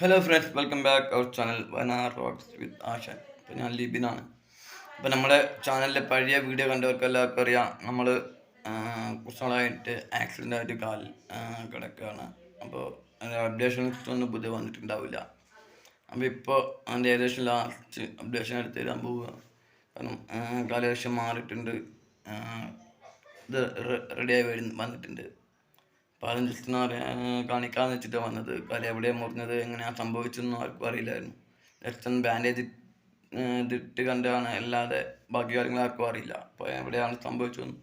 Hello friends welcome back our channel വനാർ rocks with Ashan ഇപ്പം ഞാൻ ലിബിനാണ്. അപ്പോൾ നമ്മുടെ ചാനലിലെ പഴയ വീഡിയോ കണ്ടവർക്ക് എല്ലാവർക്കും അറിയാം. നമ്മൾ കുറച്ച് നാളായിട്ട് ആക്സിഡന്റ് ആയിട്ട് കാൽ കിടക്കുകയാണ്. അപ്പോൾ അപ്ഡേഷൻസ് ഒന്നും പുതിയ വന്നിട്ടുണ്ടാവില്ല. അപ്പോൾ ഇപ്പോൾ അതിന്റെ ഏകദേശം ലാസ്റ്റ് അപ്ഡേഷൻ എടുത്ത് തരാൻ പോവുക. കാരണം ആ, കാൽ ഏകദേശം മാറിയിട്ടുണ്ട്. ഇത് റെഡിയായി വരുന്ന വന്നിട്ടുണ്ട്. അപ്പോൾ അതും ജസ്റ്റ് ഒന്ന് അറിയാൻ കാണിക്കാമെന്ന് വെച്ചിട്ടാണ് വന്നത്. കാൽ എവിടെയാണ് മുറിഞ്ഞത് എങ്ങനെയാണ് സംഭവിച്ചതെന്നും ആർക്കും അറിയില്ലായിരുന്നു. ജസ്റ്റ് ഒന്ന് ബാൻഡേജ് ഇതിട്ട് കണ്ടാണ് അല്ലാതെ ബാക്കി കാര്യങ്ങൾ ആർക്കും അറിയില്ല. അപ്പോൾ എവിടെയാണ് സംഭവിച്ചതെന്നും.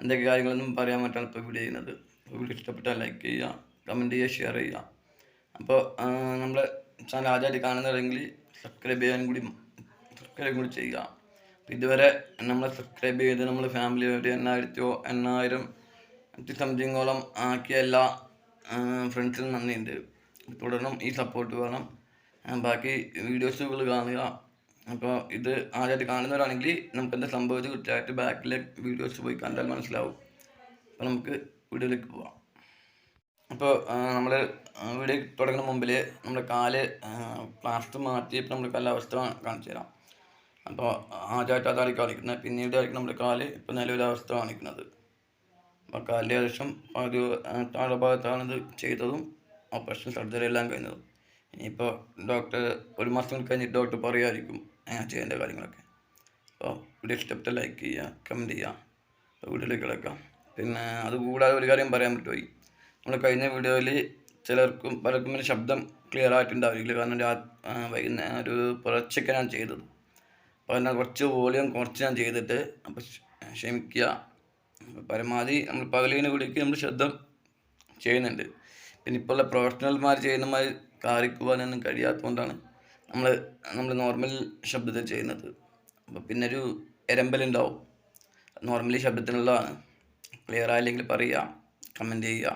എന്തൊക്കെ കാര്യങ്ങളൊന്നും പറയാൻ പറ്റാണ് ഇപ്പോൾ വീഡിയോ ചെയ്യുന്നത്. വീഡിയോ ഇഷ്ടപ്പെട്ടാൽ ലൈക്ക് ചെയ്യുക കമന്റ് ചെയ്യുക ഷെയർ ചെയ്യുക. അപ്പോൾ നമ്മുടെ ചാനൽ ആദ്യമായിട്ട് കാണുന്നവരെങ്കിൽ സബ്സ്ക്രൈബ് ചെയ്യാൻ കൂടി സബ്സ്ക്രൈബ് കൂടി ചെയ്യുക. ഇതുവരെ നമ്മളെ സബ്സ്ക്രൈബ് ചെയ്ത് നമ്മൾ ഫാമിലി ഒരു എണ്ണായിരത്തിയോ എണ്ണായിരം സംതിങ്ങോളം ആക്കിയ എല്ലാ ഫ്രണ്ട്സിനും നന്ദിയുണ്ട്. തുടർന്നും ഈ സപ്പോർട്ട് വേണം. ബാക്കി വീഡിയോസുകൾ കാണുക. അപ്പോൾ ഇത് ആദ്യമായിട്ട് കാണുന്നവരാണെങ്കിൽ നമുക്ക് എന്താ സംഭവിച്ചത് കൃത്യമായിട്ട് ബാക്കിലെ വീഡിയോസ് പോയി കണ്ടാൽ മനസ്സിലാവും. അപ്പോൾ നമുക്ക് വീഡിയോയിലേക്ക് പോവാം. അപ്പോൾ നമ്മൾ വീഡിയോ തുടങ്ങുന്ന മുമ്പിൽ നമ്മുടെ കാൽ പ്ലാസ്റ്റർ മാറ്റിയപ്പോൾ നമ്മുടെ കാലാവസ്ഥ കാണിച്ചു തരാം. അപ്പോൾ ആദ്യമായിട്ട് അതായിരിക്കും കാണിക്കുന്നത്. പിന്നീടായിരിക്കും നമ്മുടെ കാൽ ഇപ്പോൾ നിലവിലെ അവസ്ഥ കാണിക്കുന്നത്. കാലിന്റെ ഏകദേശം ഒരു താഴെ ചെയ്തതും ഓപ്പറേഷൻ സർജറി എല്ലാം കഴിഞ്ഞതും. ഇനിയിപ്പോൾ ഡോക്ടർ ഒരു മാസം കഴിഞ്ഞിട്ട് ഡോക്ടർ പറയുമായിരിക്കും എങ്ങനെ ചെയ്യേണ്ട കാര്യങ്ങളൊക്കെ. അപ്പോൾ വീഡിയോ ഇഷ്ടപ്പെട്ട ലൈക്ക് ചെയ്യുക കമന്റ് ചെയ്യുക വീഡിയോയിലേക്ക് കിടക്കാം. പിന്നെ അതുകൂടാതെ ഒരു കാര്യം പറയാൻ പറ്റുമോ നമ്മൾ കഴിഞ്ഞ വീഡിയോയിൽ ചിലർക്കും പലർക്കും ഒരു ശബ്ദം ക്ലിയർ ആയിട്ടുണ്ടാവില്ല. കാരണം രാ വൈകുന്നേരം ഒരു പുലർച്ചയ്ക്ക് ഞാൻ ചെയ്തത്. അപ്പോൾ എന്നാൽ കുറച്ച് വോളിയം കുറച്ച് ഞാൻ ചെയ്തിട്ട് അപ്പോൾ ക്ഷമിക്കുക. പരമാവധി നമ്മൾ പകലിനെ കുടിക്ക് നമ്മൾ ശബ്ദം ചെയ്യുന്നുണ്ട്. പിന്നെ ഇപ്പോൾ ഉള്ള പ്രൊഫഷണൽമാർ ചെയ്യുന്ന മാതിരി കാറിക്കുവാനൊന്നും കഴിയാത്തതുകൊണ്ടാണ് നമ്മൾ നമ്മൾ നോർമൽ ശബ്ദത്തിൽ ചെയ്യുന്നത്. അപ്പോൾ പിന്നെ ഒരു എരമ്പലുണ്ടാവും നോർമലി ശബ്ദത്തിനുള്ളതാണ്. ക്ലിയർ ആയില്ലെങ്കിൽ പറയുക കമന്റ് ചെയ്യുക.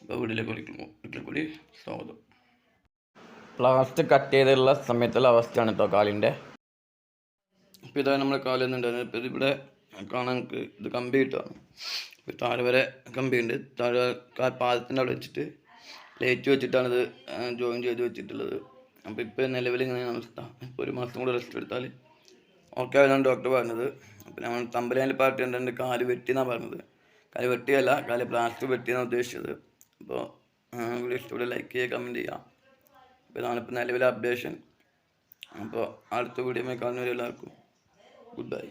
അപ്പോൾ വീട്ടിലേക്ക് വിളിക്കുന്നു. വീട്ടിൽ കൂടി സ്വാഗതം. പ്ലാസ്റ്റ് കട്ട് ചെയ്തുള്ള സമയത്തുള്ള അവസ്ഥയാണ് കേട്ടോ കാലിന്റെ. ഇപ്പോൾ ഇതാണ് നമ്മുടെ കാലൊന്നുണ്ടായിരുന്നു. ഇപ്പോൾ ഇവിടെ കാണാൻ നമുക്ക് ഇത് കമ്പി കിട്ടുകയാണ് ഇപ്പോൾ താഴെ വരെ കമ്പി ഉണ്ട്. താഴെ പാദത്തിന്റെ അവിടെ വെച്ചിട്ട് ലേറ്റ് വെച്ചിട്ടാണ് ഇത് ജോയിൻ ചെയ്ത് വെച്ചിട്ടുള്ളത്. അപ്പോൾ ഇപ്പോൾ നിലവിൽ ഇങ്ങനെ അവസ്ഥ. ഇപ്പോൾ ഒരു മാസം കൂടെ റെസ്റ്റ് എടുത്താൽ ഓക്കെ ആയതാണ് ഡോക്ടർ പറഞ്ഞത്. അപ്പോൾ നമ്മൾ തമ്പലാനിൽ പാർട്ടി ഉണ്ട്? കാൽ വെട്ടി എന്നാണ് പറഞ്ഞത്. കാൽ വെട്ടിയല്ല കാൽ പ്ലാസ്റ്റർ വെട്ടിയെന്നാണ് ഉദ്ദേശിച്ചത്. അപ്പോൾ വീഡിയോ ലൈക്ക് ചെയ്യുക കമന്റ് ചെയ്യുക. അപ്പോൾ ഇതാണിപ്പോൾ നിലവിലെ അപ്ഡേഷൻ അപ്പോൾ അടുത്ത വീഡിയോ കാണുന്നവരെല്ലാവർക്കും ഗുഡ് ബൈ